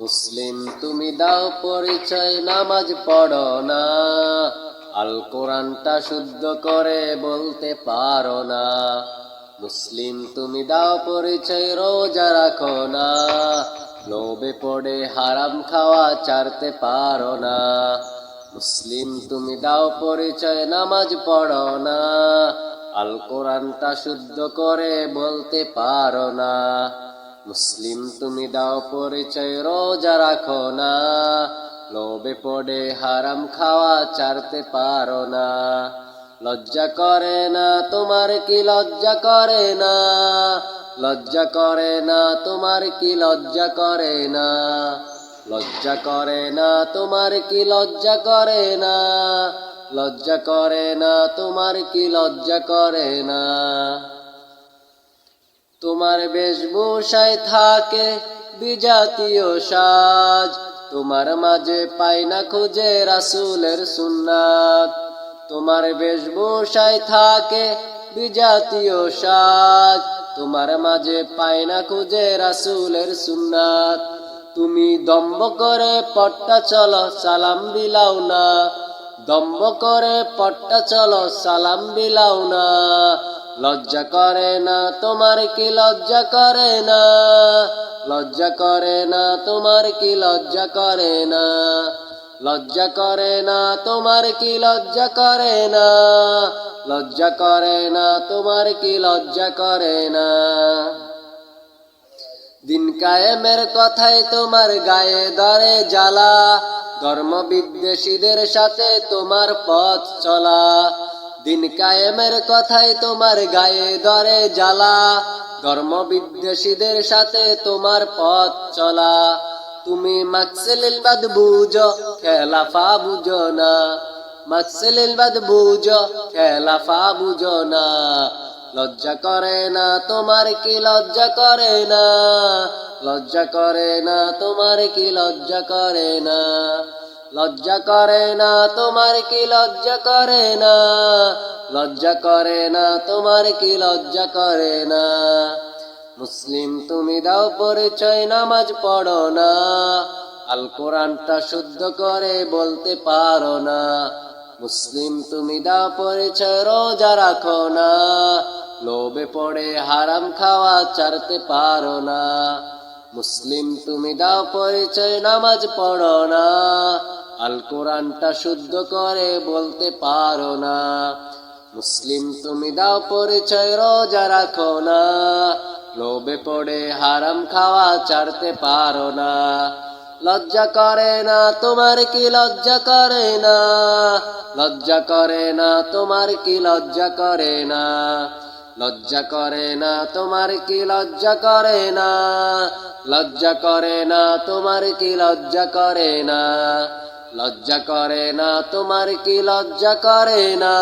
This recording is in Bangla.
মুসলিম, তুমি দাও পরিচয়, নামাজ পড়ো না। আল কোরআনটা শুদ্ধ করে বলতে পারো না। মুসলিম, তুমি দাও পরিচয়, রোজা রাখো না। লোভে পড়ে হারাম খাওয়া ছাড়তে পারো না। মুসলিম, তুমি দাও পরিচয়, নামাজ পড়ো না। আল কোরআনটা শুদ্ধ করে বলতে পারো না। মুসলিম তুমি দাও পরিচয়, রোজা রাখো না। লোভে পড়ে হারাম খাওয়া ছাড়তে পারো না। লজ্জা করে না তোমার কি লজ্জা করে না? লজ্জা করে না তোমার কি লজ্জা করে না? লজ্জা করে না তোমার কি লজ্জা করে না? লজ্জা করে না তোমার কি লজ্জা করে না? তোমার বেশভূষায় থাকে বিজাতীয় সাজ। তোমার মাঝে পাই না খুঁজে রাসুলের সুন্নাত। তোমার বেশভূষায় থাকে বিজাতীয় সাজ। তোমার মাঝে পাই না খুঁজে রাসুলের সুন্নাত। তুমি দম্ব করে পট্টা চলো, সালাম বিলাও না। দম্ব করে পট্টা চলো, সালাম বিলাও না। লজ্জা করে না, তোমার কি লজ্জা করে না? লজ্জা করে না, তোমার কি লজ্জা করে না? লজ্জা করে না, তোমার কি লজ্জা করে না? লজ্জা করে না, তোমার কি লজ্জা করে না? দিন কায়েমের কথায় তোমার গায়ে দরে জ্বালা। ধর্ম বিদ্বেষীদের সাথে তোমার পথ চলা। দিন কায়েমের কথায় তোমার গায়ে দরে জ্বালা। ধর্ম বিদ্বেষীদের সাথে তোমার পথ চলা। তুমি মাকসেলিল বাদ বুঝো, খেলাফা বুঝো না। মাকসেলিল বাদ বুঝো, খেলাফা বুঝো না। লজ্জা করে না তোমার কি লজ্জা করে না? লজ্জা করে না তোমার কি লজ্জা করে না? লজ্জা করে না তোমার কি লজ্জা করে না? লজ্জা করে না তোমার কি লজ্জা করে না? মুসলিম তুমি দাও পরিচয়, নামাজ পড়ো না। আল কোরআনটা শুদ্ধ করে বলতে পারো না। মুসলিম তুমি দাও পরিচয়, রোজা রাখো না। লোভে পড়ে হারাম খাওয়া চারতে পারো না। মুসলিম তুমি দাও পরিচয়, নামাজ পড়ো না। আল কোরআনটা শুদ্ধ করে বলতে পারো না। মুসলিম তুমি দাও পরিচয়, রোজা রাখো না। লোভে পড়ে হারাম খাওয়া ছাড়তে পারো না। লজ্জা করে না, তোমার কি লজ্জা করে না? লজ্জা করে না, তোমার কি লজ্জা করে না? লজ্জা করে না তোমার কি লজ্জা করে না? লজ্জা করে না তোমার কি লজ্জা করে না? লজ্জা করে না তোমার কি লজ্জা করে না?